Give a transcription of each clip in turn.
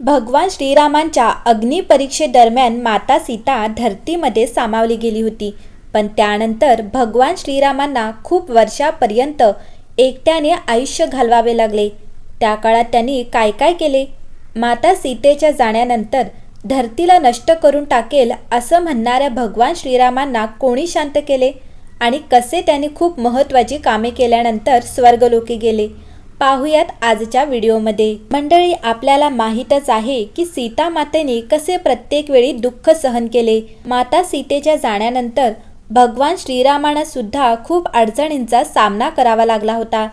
भगवान श्रीरामांच्या अग्निपरीक्षेदरम्यान माता सीता धरतीमध्ये सामावली गेली होती. पण त्यानंतर भगवान श्रीरामांना खूप वर्षापर्यंत एकट्याने आयुष्य घालवावे लागले. त्या काळात त्यांनी काय काय केले? माता सीतेच्या जाण्यानंतर धरतीला नष्ट करून टाकेल असं म्हणणाऱ्या भगवान श्रीरामांना कोणी शांत केले? आणि कसे त्यांनी खूप महत्त्वाची कामे केल्यानंतर स्वर्गलोकी गेले? पाहुयात आजच्या व्हिडिओमध्ये. मंडळी आपल्याला माहीतच आहे की सीता मातेने कसे प्रत्येक वेळी दुःख सहन केले. माता सीतेच्या जाण्यानंतर भगवान श्रीरामांना सुद्धा खूप अडचणींचा सामना करावा लागला होता.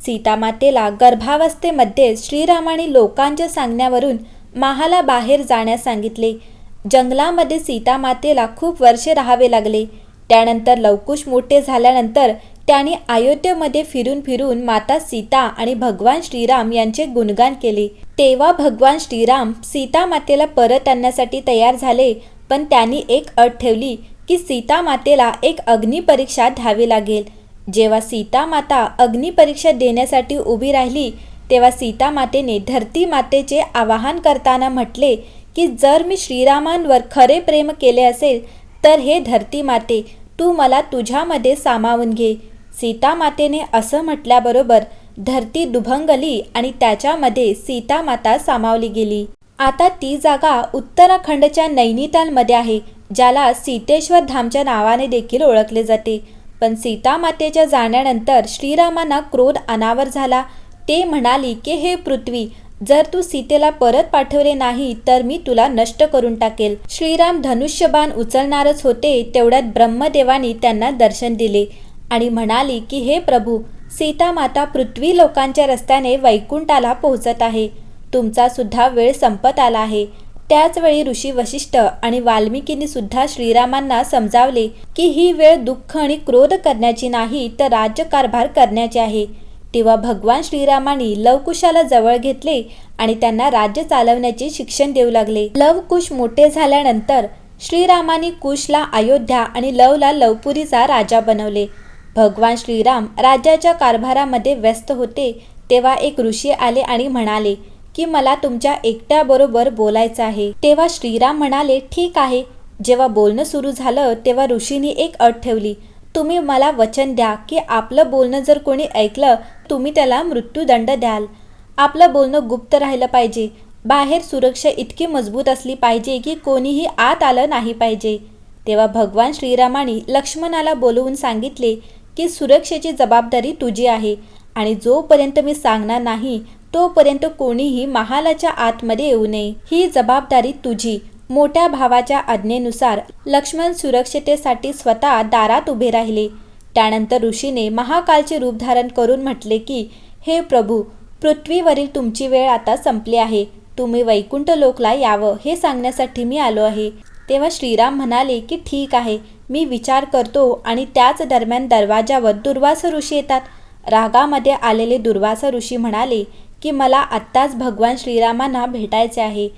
सीता मातेला गर्भावस्थेमध्ये श्रीरामाने लोकांच्या सांगण्यावरून महाला बाहेर जाण्यास सांगितले. जंगलामध्ये सीता मातेला खूप वर्षे राहावे लागले. त्यानंतर लवकुश मोठे झाल्यानंतर त्यांनी अयोध्येमध्ये फिरून फिरून माता सीता आणि भगवान श्रीराम यांचे गुणगान केले. तेव्हा भगवान श्रीराम सीता मातेला परत आणण्यासाठी तयार झाले पण त्यांनी एक अट ठेवली की सीता मातेला एक अग्निपरीक्षा द्यावी लागेल. जेव्हा सीता माता अग्निपरीक्षा देण्यासाठी उभी राहिली तेव्हा सीता मातेने धरती मातेचे आवाहन करताना म्हटले की जर मी श्रीरामांवर खरे प्रेम केले असेल तर हे धरती माते तू मला तुझ्यामध्ये सामावून घे. सीतामातेने असं म्हटल्याबरोबर धरती दुभंगली आणि त्याच्यामध्ये सीतामाता सामावली गेली. आता ती जागा उत्तराखंडच्या नैनितालमध्ये आहे ज्याला सीतेश्वर धामच्या नावाने देखील ओळखले जाते. पण सीतामातेच्या जाण्यानंतर श्रीरामांना क्रोध अनावर झाला. ते म्हणाली की हे पृथ्वी जर तू सीतेला परत पाठवले नाही तर मी तुला नष्ट करून टाकेल. श्रीराम धनुष्यबाण उचलणारच होते तेवढ्यात ब्रह्मदेवानी त्यांना दर्शन दिले. आणि म्हणाली की हे प्रभू सीता माता पृथ्वी लोकांच्या रस्त्याने वैकुंठाला पोहोचत आहे. तुमचा सुद्धा वेळ संपत आला आहे. त्याचवेळी ऋषी वशिष्ठ आणि वाल्मिकींनी सुद्धा श्रीरामांना समजावले की ही वेळ दुःख आणि क्रोध करण्याची नाही तर राज्यकारभार करण्याची आहे. तेव्हा भगवान श्रीरामांनी लवकुशाला जवळ घेतले आणि त्यांना राज्य चालवण्याचे शिक्षण देऊ लागले. लवकुश मोठे झाल्यानंतर श्रीरामांनी कुशला अयोध्या आणि लवला लवपुरीचा राजा बनवले. भगवान श्रीराम राज्याच्या कारभारामध्ये व्यस्त होते तेव्हा एक ऋषी आले आणि म्हणाले की मला तुमच्या एकट्याबरोबर बोलायचं आहे. तेव्हा श्रीराम म्हणाले ठीक आहे. जेव्हा बोलणं सुरू झालं तेव्हा ऋषींनी एक अट ठेवली तुम्ही मला वचन द्या की आपलं बोलणं जर कोणी ऐकलं तुम्ही त्याला मृत्यूदंड द्याल. आपलं बोलणं गुप्त राहिलं पाहिजे. बाहेर सुरक्षा इतकी मजबूत असली पाहिजे की कोणीही आत आलं नाही पाहिजे. तेव्हा भगवान श्रीरामाने लक्ष्मणाला बोलवून सांगितले की सुरक्षेची जबाबदारी तुझी आहे. आणि जोपर्यंत मी सांगणार नाही तोपर्यंत कोणीही महालाच्या आतमध्ये येऊ नये. ही जबाबदारी तुझी. मोठ्या भावाच्या आज्ञेनुसार लक्ष्मण सुरक्षितेसाठी स्वतः दारात उभे राहिले. त्यानंतर ऋषीने महाकालचे रूप धारण करून म्हटले की हे प्रभू पृथ्वीवरील तुमची वेळ आता संपली आहे. तुम्ही वैकुंठ लोकला यावं हे सांगण्यासाठी मी आलो आहे. तेव्हा श्रीराम म्हणाले की ठीक आहे. मी विचार करतो आणि त्याच दरम्यान दरवाजावर दुर्वास ऋषी येतात. रागामध्ये आलेले दुर्वास ऋषी म्हणाले की मला आत्ताच भगवान श्रीरामांना भेटायचे आहे.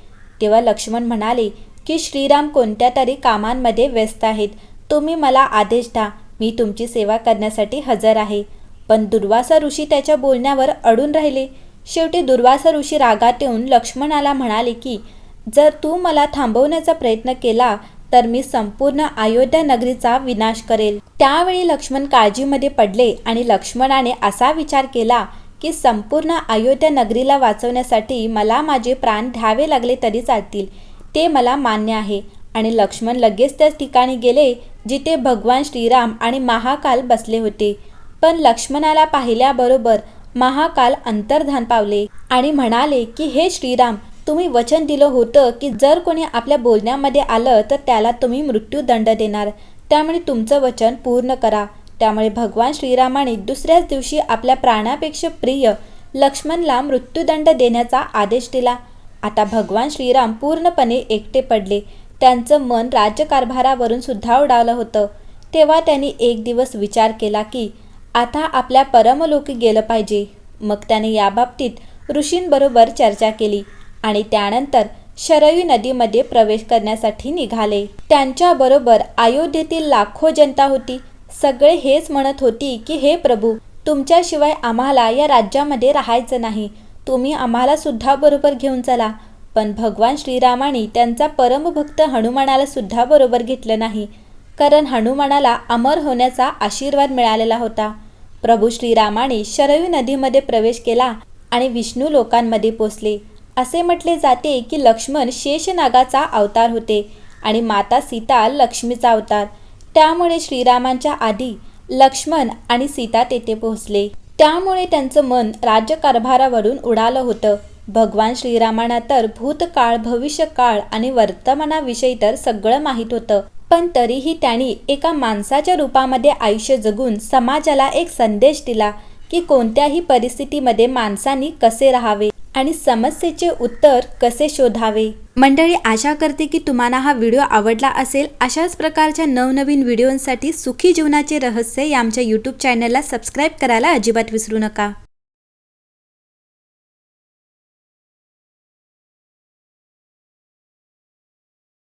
तेव्हा लक्ष्मण म्हणाले की श्रीराम कोणत्या तरी कामांमध्ये व्यस्त आहेत. तुम्ही मला आदेश द्या. मी तुमची सेवा करण्यासाठी हजर आहे. पण दुर्वासा ऋषी त्याच्या बोलण्यावर अडून राहिले. शेवटी दुर्वासा ऋषी रागात येऊन लक्ष्मणाला म्हणाले की जर तू मला थांबवण्याचा प्रयत्न केला तर मी संपूर्ण अयोध्या नगरीचा विनाश करेल. त्यावेळी लक्ष्मण काळजीमध्ये पडले आणि लक्ष्मणाने असा विचार केला की संपूर्ण अयोध्या नगरीला वाचवण्यासाठी मला माझे प्राण द्यावे लागले तरी चालतील. ते मला मान्य आहे. आणि लक्ष्मण लगेच त्या ठिकाणी गेले जिथे भगवान श्रीराम आणि महाकाल बसले होते. पण लक्ष्मणाला पाहिल्याबरोबर महाकाल अंतर्धान पावले आणि म्हणाले की हे श्रीराम तुम्ही वचन दिलं होतं की जर कोणी आपल्या बोलण्यामध्ये आलं तर त्याला तुम्ही मृत्यूदंड देणार. त्यामुळे तुमचं वचन पूर्ण करा. त्यामुळे भगवान श्रीरामाने दुसऱ्याच दिवशी आपल्या प्राणापेक्षा प्रिय लक्ष्मणला मृत्यूदंड देण्याचा आदेश दिला. आता भगवान श्रीराम पूर्णपणे एकटे पडले. त्यांचं मन राज्यकारभारावरून सुद्धा उडालं होतं. तेव्हा त्यांनी एक दिवस विचार केला की आता आपल्या परमलोकी गेलं पाहिजे. मग त्याने याबाबतीत ऋषींबरोबर चर्चा केली. आणि त्यानंतर शरयू नदीमध्ये प्रवेश करण्यासाठी निघाले. त्यांच्याबरोबर अयोध्येतील लाखो जनता होती. सगळे हेच म्हणत होती की हे प्रभू तुमच्याशिवाय आम्हाला या राज्यामध्ये राहायचं नाही. तुम्ही आम्हाला सुद्धा बरोबर घेऊन चला पण भगवान श्रीरामाने त्यांचा परमभक्त हनुमानाला सुद्धा बरोबर घेतलं नाही. कारण हनुमानाला अमर होण्याचा आशीर्वाद मिळालेला होता. प्रभू श्रीरामाने शरयू नदीमध्ये प्रवेश केला आणि विष्णू लोकांमध्ये पोचले. असे म्हटले जाते की लक्ष्मण शेषनागाचा अवतार होते आणि माता सीता लक्ष्मीचा अवतार. त्यामुळे श्रीरामांच्या आधी लक्ष्मण आणि सीता तेथे पोहोचले. त्यामुळे त्यांचं मन राज्यकारभारावरून उडालं होतं. भगवान श्रीरामांना तर भूतकाळ भविष्यकाळ आणि वर्तमानाविषयी तर सगळं माहीत होतं. पण तरीही त्यांनी एका माणसाच्या रूपामध्ये आयुष्य जगून समाजाला एक संदेश दिला की कोणत्याही परिस्थितीमध्ये माणसांनी कसे राहावे? आणि समस्येचे उत्तर कसे शोधावे? मंडळी आशा करते की तुम्हाला हा व्हिडिओ आवडला असेल. अशाच प्रकारच्या नवनवीन व्हिडिओंसाठी सुखी जीवनाचे रहस्य या आमच्या यूट्यूब चॅनलला सबस्क्राईब करायला अजिबात विसरू नका.